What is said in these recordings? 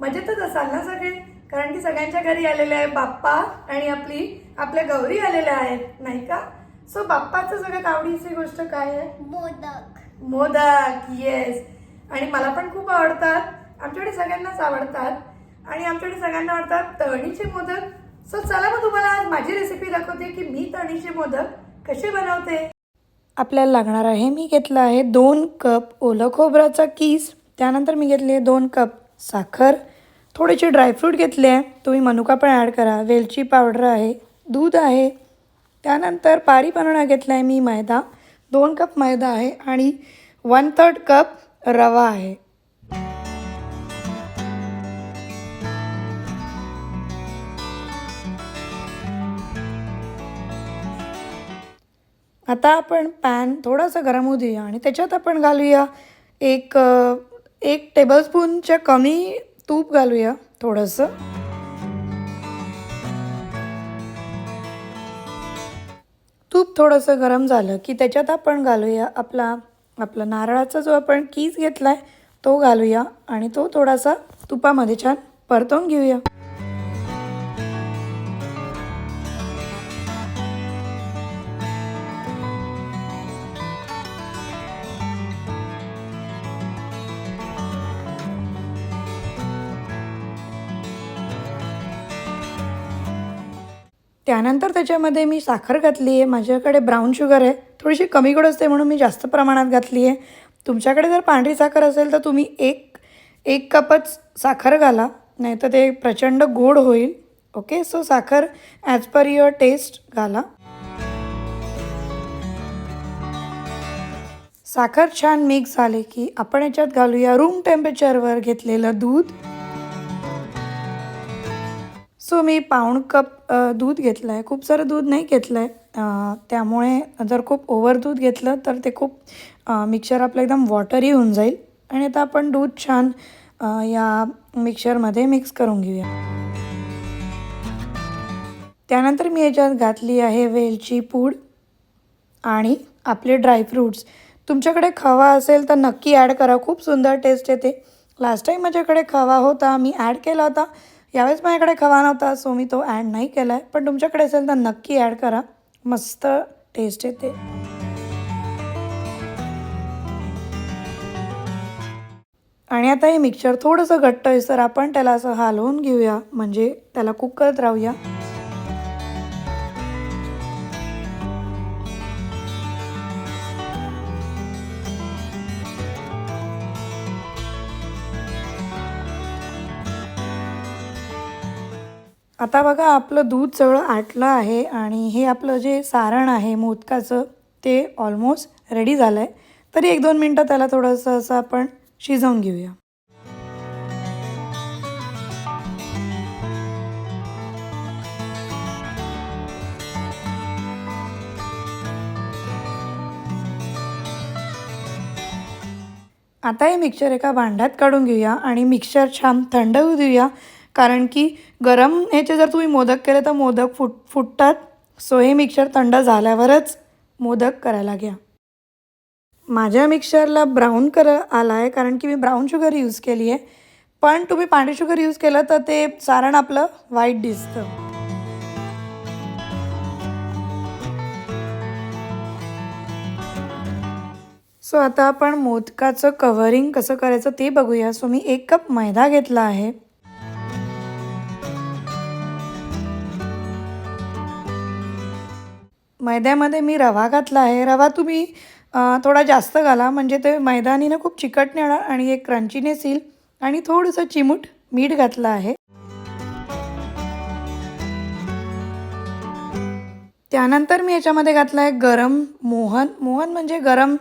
मजेतच असाल ना सगळे. कारण की सगळ्यांच्या घरी आलेले आहे बाप्पा आणि आपली आपल्या गौरी आलेल्या आहेत नाही का? सो बाप्पाचं सगळ्यात आवडीची गोष्ट काय आहे? मोदक. मोदक येस आणि मला पण खूप आवडतात. आमच्याकडे सगळ्यांनाच आवडतात. आणि आमच्याकडे सगळ्यांना आवडतात तळणीचे मोदक. सो चला मग तुम्हाला आज माझी रेसिपी दाखवते की मी तळणीचे मोदक कसे बनवते. आपल्याला लागणार आहे मी घेतला आहे दोन कप ओलं खोबऱ्याचा कीस. त्यानंतर मी घेतले दोन कप साखर. थोडेसे ड्रायफ्रूट घेतले. आहे तुम्ही मनुका पण ॲड करा. वेलची पावडर आहे. दूध आहे. त्यानंतर पारी बनवणं घेतला आहे मी मैदा. दोन कप मैदा आहे आणि वन थर्ड कप रवा आहे. आता आपण पॅन थोडासा गरम होऊ देऊया आणि त्याच्यात आपण घालूया एक एक टेबलस्पूनच्या कमी तूप घालूया थोडंसं. तूप थोडंसं गरम झालं की त्याच्यात आपण घालूया आपला आपला नारळाचा जो आपण कीज घेतला आहे तो घालूया आणि तो थोडासा तुपामध्ये छान परतवून घेऊया. त्यानंतर त्याच्यामध्ये मी साखर घातली आहे. माझ्याकडे ब्राऊन शुगर आहे. थोडीशी कमी गोड असते म्हणून मी जास्त प्रमाणात घातली आहे. तुमच्याकडे जर पांढरी साखर असेल तर तुम्ही एक एक कपच साखर घाला. नाही तर ते प्रचंड गोड होईल. ओके सो साखर ॲज पर युअर टेस्ट घाला. साखर छान मिक्स झाले की आपण याच्यात घालूया रूम टेम्परेचरवर घेतलेलं दूध. सो मी पाऊण कप दूध घेतलं आहे खूप सारं दूध नाही घेतलं आहे त्यामुळे जर खूप ओव्हर दूध घेतलं तर ते खूप मिक्सर आपलं एकदम वॉटरही होऊन जाईल. आणि आता आपण दूध छान या मिक्सरमध्ये मिक्स करून घेऊया. त्यानंतर मी याच्यात घातली आहे वेलची पूड आणि आपले ड्रायफ्रूट्स तुमच्याकडे खवा असेल तर नक्की ॲड करा. खूप सुंदर टेस्ट येते. लास्ट टाईम माझ्याकडे खवा होता मी ॲड केला होता. यावेळेस माझ्याकडे खवा नव्हता सो मी तो ॲड नाही केला आहे पण तुमच्याकडे असेल तर नक्की ॲड करा. मस्त टेस्ट येते. आणि आता हे मिक्सर थोडंसं घट्ट आहे तर आपण त्याला असं हालवून घेऊया. म्हणजे त्याला कुक करत राहूया. आता बघा आपलं दूध सगळं आटलं आहे आणि हे आपलं जे सारण आहे मोदकाचं ते ऑलमोस्ट रेडी झालं आहे तरी एक दोन मिनटं त्याला थोडंसं असं आपण शिजवून घेऊया. आता हे मिक्सर एका भांड्यात काढून घेऊया आणि मिक्सर छान थंड होऊ देऊया. कारण की गरम ह्याचे जर तुम्ही मोदक केले तर मोदक फुट फुटतात. सो हे मिक्सर थंड झाल्यावरच मोदक करायला घ्या. माझ्या मिक्सरला ब्राऊन कलर आला आहे कारण की मी ब्राऊन शुगर यूज केली आहे पण तुम्ही पांढरी शुगर यूज केलं तर ते सारण आपलं वाईट दिसतं. सो आता आपण मोदकाचं कव्हरिंग कसं करायचं ते बघूया. सो मी एक कप मैदा घेतला आहे. मैद्यामध्ये मी रवा घातला आहे. रवा तुम्ही थोडा जास्त घाला. म्हणजे ते मैदानीनं खूप चिकट येणार आणि एक क्रंचीनेस येईल आणि थोडंसं चिमूट मीठ घातलं आहे. त्यानंतर मी याच्यामध्ये घातलं आहे गरम मोहन. मोहन म्हणजे गरम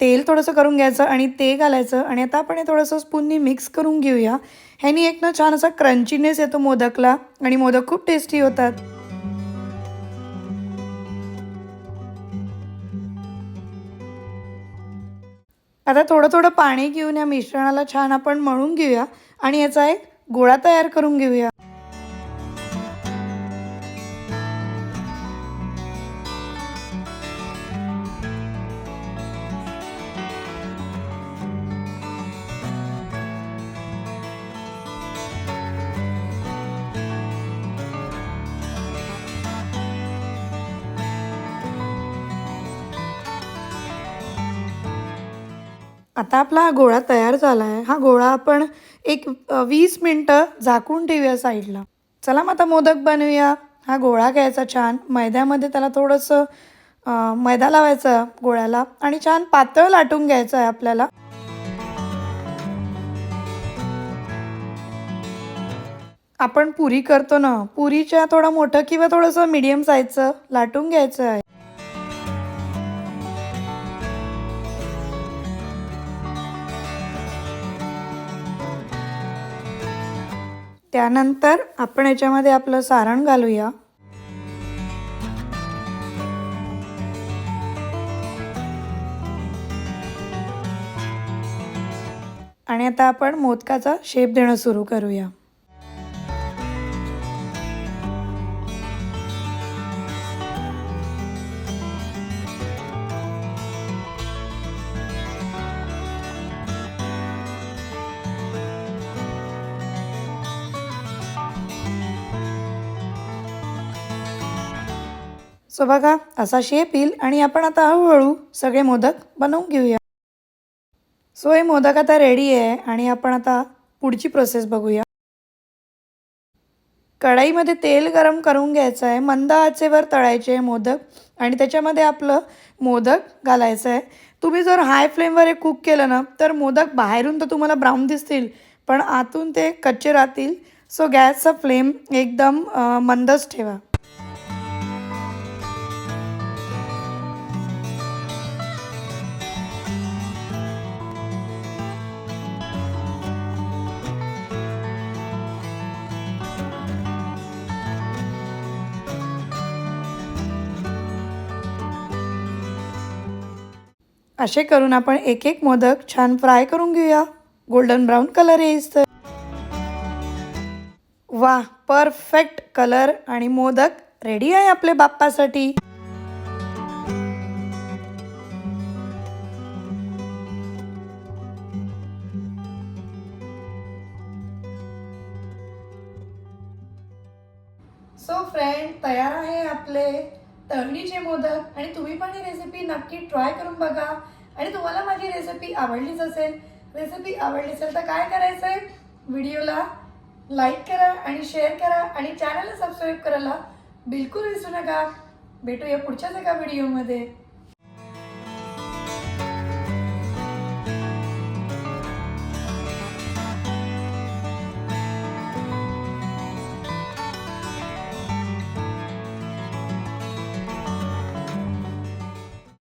तेल थोडंसं करून घ्यायचं आणि ते घालायचं. आणि आता आपण हे थोडंसं स्पूननी मिक्स करून घेऊया. ह्यानी एक ना छान असा क्रंचीनेस येतो मोदकला. आणि मोदक खूप टेस्टी होतात. आता थोडं थोडं पाणी घेऊन या मिश्रणाला छान आपण मळून घेऊया आणि याचा एक गोळा तयार करून घेऊया. आता आपला हा गोळा तयार झाला आहे हा गोळा आपण एक वीस मिनटं झाकून ठेवूया साईडला. चला मग आता मोदक बनवूया. हा गोळा घ्यायचा छान. मैद्यामध्ये त्याला थोडंसं मैदा लावायचा गोळ्याला आणि छान पातळ लाटून घ्यायचं आहे आपल्याला. आपण पुरी करतो ना पुरीच्या थोडं मोठं किंवा थोडंसं मीडियम साईजचं लाटून घ्यायचं आहे. त्यानंतर आपण याच्यामध्ये आपलं सारण घालूया. आणि आता आपण मोदकाचा शेप देणं सुरू करूया. सो बघा असा शेप येईल आणि आपण आता हळूहळू सगळे मोदक बनवून घेऊया. सो हे मोदक आता रेडी आहे आणि आपण आता पुढची प्रोसेस बघूया. कढाईमध्ये तेल गरम करून घ्यायचं आहे मंद आचेवर तळायचे आहे मोदक आणि त्याच्यामध्ये आपलं मोदक घालायचं आहे. तुम्ही जर हाय फ्लेमवर हे कुक केलं ना तर मोदक बाहेरून तर तुम्हाला ब्राऊन दिसतील पण आतून ते कच्चे राहतील. सो गॅसचा फ्लेम एकदम मंदच ठेवा. असे करून आपण एक एक मोदक छान फ्राय करून घेऊया. गोल्डन ब्राऊन कलर येईस तर वा परफेक्ट कलर आणि मोदक रेडी आहे आपले बाप्पासाठी. सो फ्रेंड तयार आहे आपले. तळणीचे मोदक आणि तुम्ही पण ही रेसिपी नक्की ट्राय करून बघा. आणि तुम्हाला माझी रेसिपी आवडलीच असेल रेसिपी आवडली असेल तर काय करायचं आहे व्हिडिओला लाईक करा आणि शेअर करा आणि चॅनलला सबस्क्राईब करायला बिलकुल विसरू नका. भेटूया पुढच्याच एका व्हिडिओमध्ये